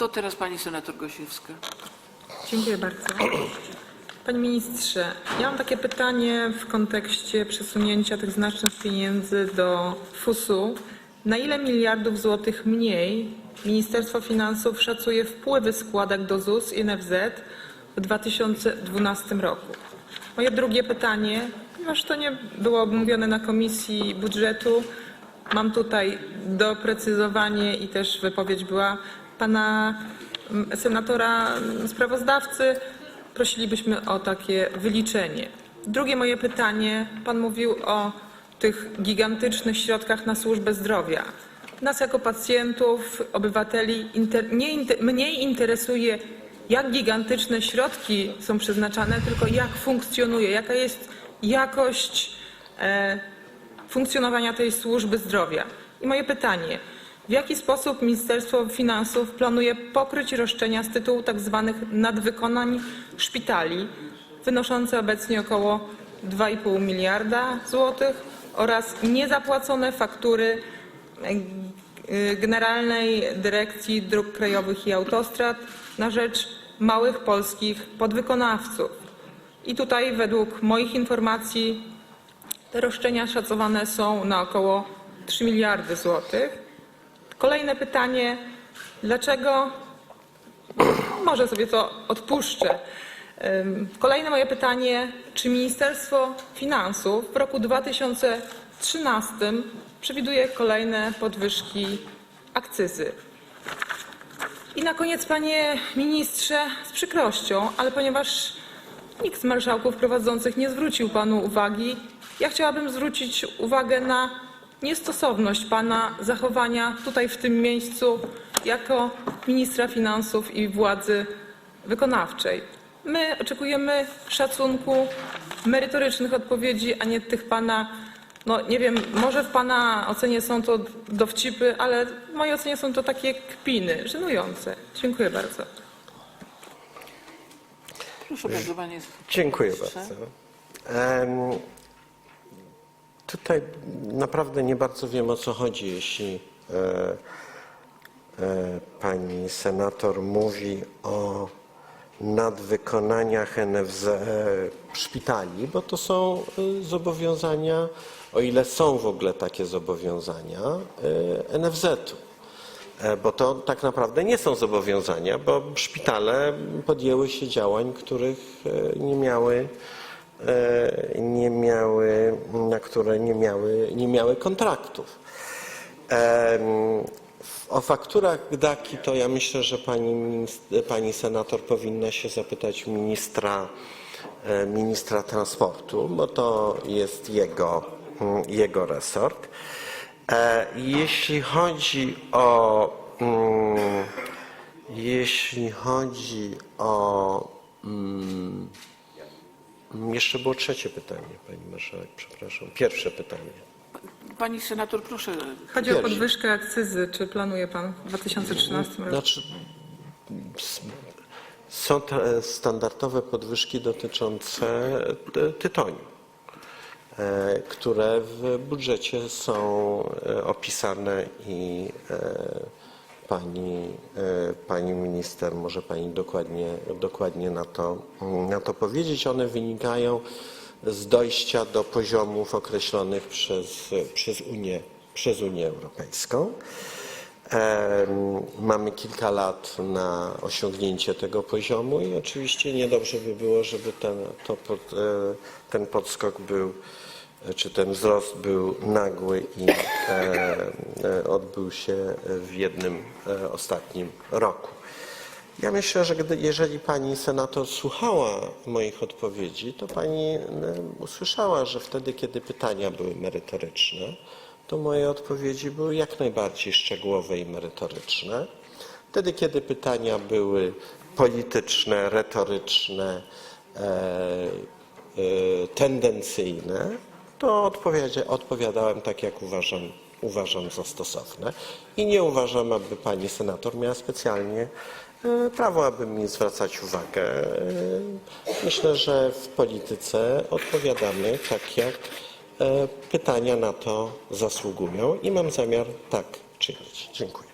To teraz pani senator Gosiewska. Dziękuję bardzo. Panie ministrze, ja mam takie pytanie w kontekście przesunięcia tych znacznych pieniędzy do FUS-u. Na ile miliardów złotych mniej Ministerstwo Finansów szacuje wpływy składek do ZUS i NFZ w 2012 roku? Moje drugie pytanie, ponieważ to nie było omówione na Komisji Budżetu, mam tutaj doprecyzowanie i też wypowiedź była pana mm, senatora mm, sprawozdawcy. Prosilibyśmy o takie wyliczenie. Drugie moje pytanie. Pan mówił o tych gigantycznych środkach na służbę zdrowia. Nas jako pacjentów, obywateli inter, nie, mniej interesuje, jak gigantyczne środki są przeznaczane, tylko jak funkcjonuje, jaka jest jakość e, funkcjonowania tej służby zdrowia. I moje pytanie, w jaki sposób Ministerstwo Finansów planuje pokryć roszczenia z tytułu tzw. nadwykonań szpitali, wynoszące obecnie około 2,5 miliarda złotych oraz niezapłacone faktury e, Generalnej Dyrekcji Dróg Krajowych i Autostrad na rzecz małych polskich podwykonawców. I tutaj według moich informacji te roszczenia szacowane są na około 3 miliardy złotych. Kolejne pytanie, dlaczego, może sobie to odpuszczę. Kolejne moje pytanie, czy Ministerstwo Finansów w roku 2013 przewiduje kolejne podwyżki akcyzy? I na koniec, panie ministrze, z przykrością, ale ponieważ nikt z marszałków prowadzących nie zwrócił panu uwagi, ja chciałabym zwrócić uwagę na niestosowność pana zachowania tutaj w tym miejscu jako ministra finansów i władzy wykonawczej. My oczekujemy szacunku, merytorycznych odpowiedzi, a nie tych pana, no nie wiem, może w pana ocenie są to dowcipy, ale w mojej ocenie są to takie kpiny, żenujące. Dziękuję bardzo. Proszę bardzo, panie Dziękuję bardzo. Em, tutaj naprawdę nie bardzo wiem o co chodzi, jeśli e, e, pani senator mówi o nadwykonaniach NFZ e, szpitali, bo to są e, zobowiązania, o ile są w ogóle takie zobowiązania e, NFZ-u. Bo to tak naprawdę nie są zobowiązania, bo szpitale podjęły się działań, których nie miały, nie miały na które nie miały, nie miały kontraktów. O fakturach GDAKI to ja myślę, że pani, pani senator powinna się zapytać ministra, e, ministra transportu, bo to jest jego, mm, jego resort. E, Jeśli chodzi o mm, jeśli chodzi o mm, jeszcze było trzecie pytanie, pani marszałek, przepraszam. Pierwsze pytanie. Pani senator, proszę. Chodzi o podwyżkę akcyzy. Czy planuje pan w 2013 roku? Znaczy, s- są te standardowe podwyżki dotyczące ty- tytoniu, e, które w budżecie są e, opisane i e, pani, e, pani minister może pani dokładnie, dokładnie na, to, na to powiedzieć. One wynikają z dojścia do poziomów określonych przez, przez, Unię, przez Unię Europejską. Em, Mamy kilka lat na osiągnięcie tego poziomu i oczywiście niedobrze by było, żeby ten, to pod, e, ten podskok był, e, czy ten wzrost był nagły i e, e, odbył się w jednym e, ostatnim roku. Ja myślę, że gdy, jeżeli pani senator słuchała moich odpowiedzi, to pani e, usłyszała, że wtedy, kiedy pytania były merytoryczne, to moje odpowiedzi były jak najbardziej szczegółowe i merytoryczne. Wtedy, kiedy pytania były polityczne, retoryczne, e, e, tendencyjne, to odpowiadałem tak, jak uważam, uważam za stosowne. I nie uważam, aby pani senator miała specjalnie e, prawo, aby mi zwracać uwagę. E, Myślę, że w polityce odpowiadamy tak, jak e, pytania na to zasługują i mam zamiar tak czynić. Dziękuję.